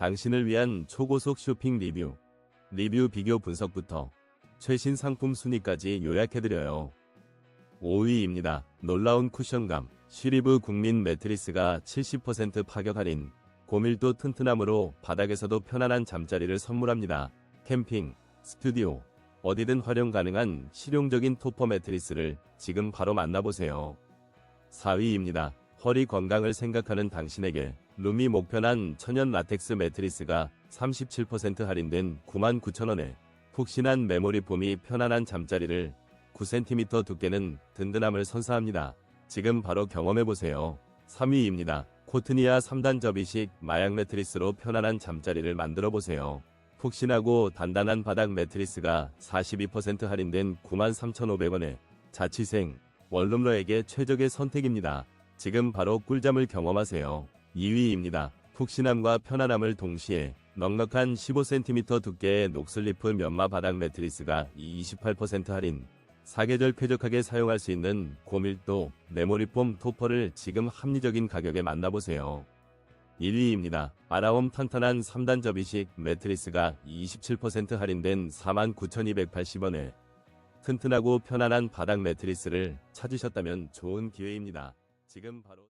당신을 위한 초고속 쇼핑 리뷰, 리뷰 비교 분석부터 최신 상품 순위까지 요약해드려요. 5위입니다. 놀라운 쿠션감, 쉬리브 국민 매트리스가 70% 파격 할인, 고밀도 튼튼함으로 바닥에서도 편안한 잠자리를 선물합니다. 캠핑, 스튜디오, 어디든 활용 가능한 실용적인 토퍼 매트리스를 지금 바로 만나보세요. 4위입니다. 허리 건강을 생각하는 당신에게 룸이 목편한 천연 라텍스 매트리스가 37% 할인된 99,000원에 푹신한 메모리 폼이 편안한 잠자리를 9cm 두께는 든든함을 선사합니다. 지금 바로 경험해보세요. 3위입니다. 코트니아 3단 접이식 마약 매트리스로 편안한 잠자리를 만들어보세요. 푹신하고 단단한 바닥 매트리스가 42% 할인된 93,500원에 자취생, 원룸러에게 최적의 선택입니다. 지금 바로 꿀잠을 경험하세요. 2위입니다. 푹신함과 편안함을 동시에 넉넉한 15cm 두께의 녹슬리프 면마 바닥 매트리스가 28% 할인. 사계절 쾌적하게 사용할 수 있는 고밀도 메모리폼 토퍼를 지금 합리적인 가격에 만나보세요. 1위입니다. 아라옴 탄탄한 3단 접이식 매트리스가 27% 할인된 49,280원에 튼튼하고 편안한 바닥 매트리스를 찾으셨다면 좋은 기회입니다. 지금 바로